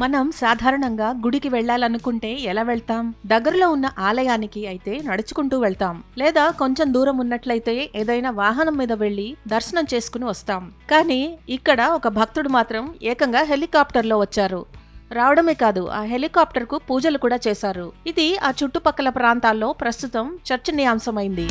మనం సాధారణంగా గుడికి వెళ్ళాలనుకుంటే ఎలా వెళ్తాం? దగ్గరలో ఉన్న ఆలయానికి అయితే నడుచుకుంటూ వెళ్తాం. లేదా కొంచెం దూరం ఉన్నట్లయితే ఏదైనా వాహనం మీద వెళ్ళి దర్శనం చేసుకుని వస్తాం. కానీ ఇక్కడ ఒక భక్తుడు మాత్రం ఏకంగా హెలికాప్టర్లో వచ్చారు. రావడమే కాదు ఆ హెలికాప్టర్కు పూజలు కూడా చేశారు. ఇది ఆ చుట్టుపక్కల ప్రాంతాల్లో ప్రస్తుతం చర్చనీయాంశమైంది.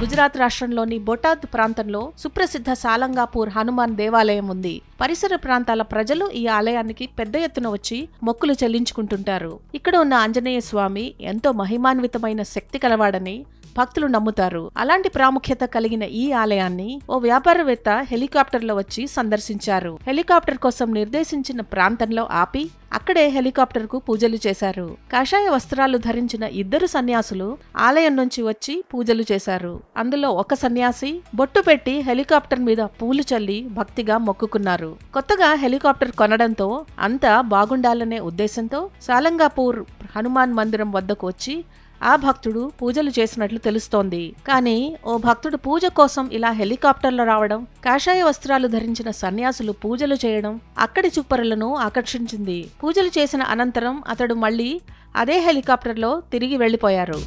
గుజరాత్ రాష్ట్రంలోని బొటాద్ ప్రాంతంలో సుప్రసిద్ధ సాలంగాపూర్ హనుమాన్ దేవాలయం ఉంది. పరిసర ప్రాంతాల ప్రజలు ఈ ఆలయానికి పెద్ద ఎత్తున వచ్చి మొక్కులు చెల్లించుకుంటుంటారు. ఇక్కడ ఉన్న ఆంజనేయ స్వామి ఎంతో మహిమాన్వితమైన శక్తి కలవాడని భక్తులు నమ్ముతారు. అలాంటి ప్రాముఖ్యత కలిగిన ఈ ఆలయాన్ని ఓ వ్యాపారవేత్త హెలికాప్టర్లో వచ్చి సందర్శించారు. హెలికాప్టర్ కోసం నిర్దేశించిన ప్రాంతంలో ఆపి అక్కడే హెలికాప్టర్కు పూజలు చేశారు. కాషాయ వస్త్రాలు ధరించిన ఇద్దరు సన్యాసులు ఆలయం నుంచి వచ్చి పూజలు చేశారు. అందులో ఒక సన్యాసి బొట్టు పెట్టి హెలికాప్టర్ మీద పూలు చల్లి భక్తిగా మొక్కుకున్నారు. కొత్తగా హెలికాప్టర్ కొనడంతో అంతా బాగుండాలనే ఉద్దేశంతో సాలంగాపూర్ హనుమాన్ మందిరం వద్దకు వచ్చి ఆ భక్తుడు పూజలు చేసినట్లు తెలుస్తోంది. కానీ ఓ భక్తుడు పూజ కోసం ఇలా హెలికాప్టర్లో రావడం కాషాయ వస్త్రాలు ధరించిన సన్యాసులు పూజలు చేయడం అక్కడి చూపరులను ఆకర్షించింది. పూజలు చేసిన అనంతరం అతడు మళ్ళీ అదే హెలికాప్టర్లో తిరిగి వెళ్ళిపోయారు